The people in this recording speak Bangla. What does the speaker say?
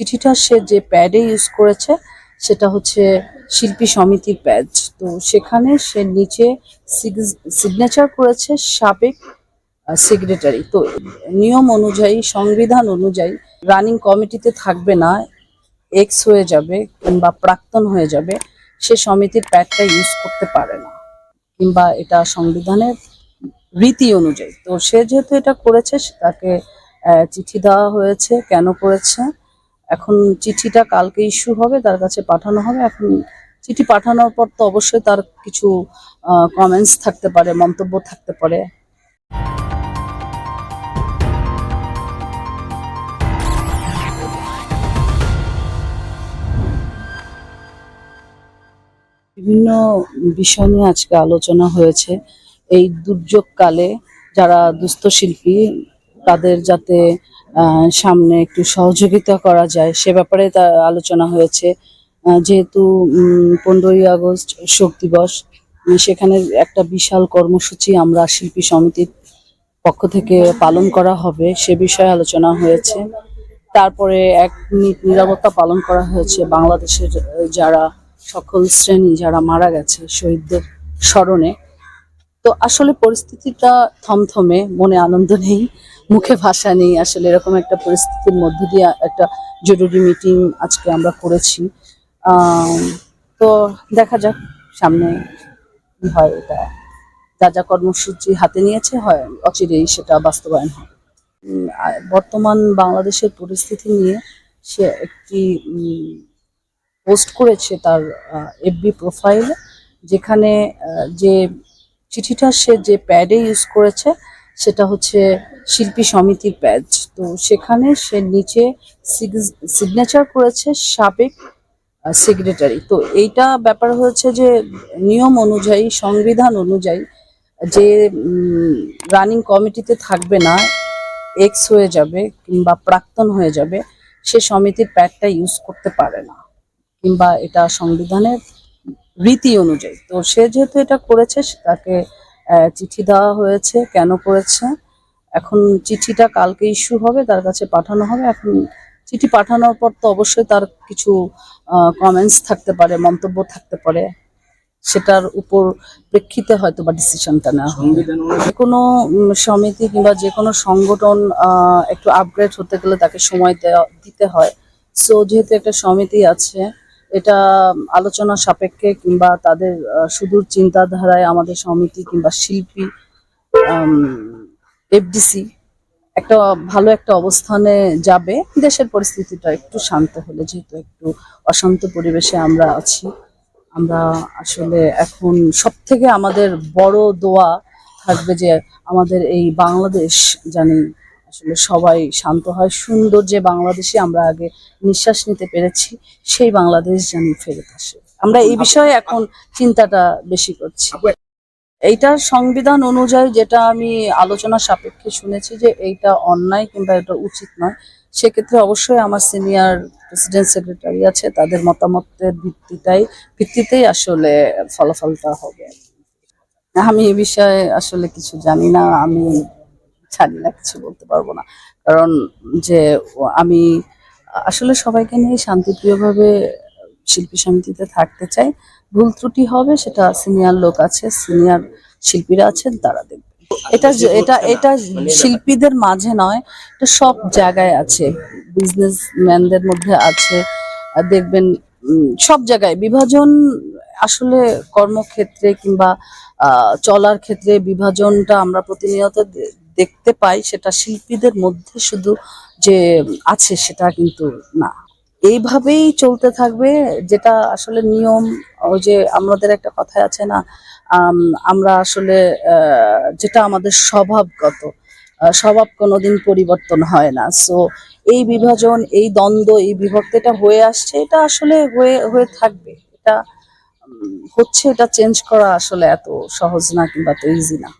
চিঠিটা সে যে প্যাডে ইউজ করেছে, সেটা হচ্ছে শিল্পী সমিতির প্যাড তো সেখানে সে নিচে সিগনেচার করেছে সাবেক সেক্রেটারি তো নিয়ম অনুযায়ী, সংবিধান অনুযায়ী রানিং কমিটিতে থাকবে না এক্স হয়ে যাবে কিংবা প্রাক্তন হয়ে যাবে, সে সমিতির প্যাডটা ইউজ করতে পারে না। কিংবা এটা সংবিধানের রীতি অনুযায়ী। তো সে যেহেতু এটা করেছে তাকে চিঠি দেওয়া হয়েছে। কেন করেছে? এখন চিঠিটা কালকে ইস্যু হবে, তার কাছে পাঠানো হবে। এখন চিঠি পাঠানোর পর তো অবশ্যই তার কিছু কমেন্টস থাকতে পারে, মন্তব্য থাকতে পারে। বিভিন্ন বিষয় নিয়ে আজকে আলোচনা হয়েছে। এই দুর্যোগকালে যারা দুস্থ শিল্পী, তাদের যাতে সামনে একটু সহযোগিতা করা যায়। সে ব্যাপারে তা আলোচনা হয়েছে। যেহেতু পনেরোই আগস্ট শোক দিবস সেখানে একটা বিশাল কর্মসূচি আমরা শিল্পী সমিতির পক্ষ থেকে পালন করা হবে। সে বিষয়ে আলোচনা হয়েছে। তারপরে এক নিরাপত্তা পালন করা হয়েছে। বাংলাদেশের যারা সকল শ্রেণি, যারা মারা গেছে শহীদদের স্মরণে। তো আসলে পরিস্থিতিটা থমথমে, মনে আনন্দ নেই, মুখে ভাষা নেই, আসলে এরকম একটা পরিস্থিতির মধ্যে দিয়ে একটা জরুরি মিটিং আজকে আমরা করেছি। তো দেখা যাক, সামনে কি হয় এটা। যা যা কর্মসূচি হাতে নিয়েছে, হয় অচিরেই সেটা বাস্তবায়ন হবে। বর্তমান বাংলাদেশের পরিস্থিতি নিয়ে সে একটি পোস্ট করেছে তার এফবি প্রোফাইলে যেখানে যে চিঠিটা সে যে প্যাডে ইউজ করেছে, সেটা হচ্ছে শিল্পী সমিতির প্যাড তো সেখানে সে নিচে সিগনেচার করেছে সাবেক সেক্রেটারি তো এইটা ব্যাপার হয়েছে যে নিয়ম অনুযায়ী, সংবিধান অনুযায়ী যে রানিং কমিটিতে থাকবে না এক্স হয়ে যাবে কিংবা প্রাক্তন হয়ে যাবে, সে সমিতির প্যাডটা ইউজ করতে পারে না। কিংবা এটা সংবিধানের রীতি অনুযায়ী। তো সে যেহেতু এটা করেছে তাকে চিঠি দেওয়া হয়েছে। কেন করেছে? এখন চিঠিটা কালকে ইস্যু হবে তার কাছে পাঠানো হবে। এখন চিঠি পাঠানোর পর তো অবশ্যই তার কিছু কমেন্টস থাকতে পারে মন্তব্য থাকতে পারে। সেটার উপর প্রেক্ষিতে হয়তো বা ডিসিশনটা নেওয়া হবে। যে কোনো সমিতি কিংবা যে কোনো সংগঠন আহ, একটু আপগ্রেড হতে গেলে তাকে সময় দেওয়া দিতে হয়। সো যেহেতু একটা সমিতি আছে এটা আলোচনা সাপেক্ষে কিংবা তাদের সুদূর চিন্তাধারায় আমাদের সমিতি কিংবা শিল্পী এফডিসি একটা ভালো একটা অবস্থানে যাবে। দেশের পরিস্থিতিটা একটু শান্ত হলে, যেহেতু একটু অশান্ত পরিবেশে আমরা আছি, আমরা আসলে এখন সব থেকে আমাদের বড় দোয়া থাকবে যে আমাদের এই বাংলাদেশ জানি আসলে সবাই শান্ত হয়। সুন্দর যে বাংলাদেশে আমরা আগে নিঃশ্বাস নিতে পেরেছি সেই বাংলাদেশ জানি ফেরত আসে। আমরা এই বিষয়ে এখন চিন্তাটা বেশি করছি। এইটার সংবিধান অনুযায়ী যেটা আমি আলোচনা সাপেক্ষে শুনেছি যে এইটা অন্যায় কিংবা এটা উচিত নয় সেক্ষেত্রে অবশ্যই আমার সিনিয়র প্রেসিডেন্ট সেক্রেটারি আছে তাদের মতামতের ভিত্তিটাই ভিত্তিতেই আসলে ফলাফলটা হবে। আমি এ বিষয়ে আসলে কিছু জানি না আমি জানি না কিছু বলতে পারব না। কারণ যে আমি আসলে সবাইকে নিয়ে শান্তিপ্রিয়ভাবে শিল্পী সমিতিতে থাকতে চাই। ভুল ত্রুটি হবে, সেটা সিনিয়র লোক আছে, সিনিয়র শিল্পীরা আছেন, তারা দেখবে। এটা এটা এটা শিল্পীদের মাঝে নয়, এটা সব জায়গায় আছে। বিজনেসম্যানদের মধ্যে আছে দেখবেন সব জায়গায়। বিভাজন আসলে কর্মক্ষেত্রে কিংবা চলার ক্ষেত্রে বিভাজনটা আমরা প্রতিনিয়ত দেখতে পাই সেটা শিল্পীদের মধ্যে শুধু যে আছে সেটা কিন্তু না। এইভাবেই চলতে থাকবে যেটা আসলে নিয়ম ওই যে আমাদের একটা কথায় আছে না আম, আমরা আসলে যেটা আমাদের স্বভাবগত স্বভাব কোনোদিন পরিবর্তন হয় না। সো এই বিভাজন এই দ্বন্দ্ব এই বিভক্তিটা হয়ে আসছে এটা আসলে হয়ে হয়ে থাকবে। এটা হচ্ছে এটা চেঞ্জ করা আসলে এত সহজ না কিংবা এত ইজি না।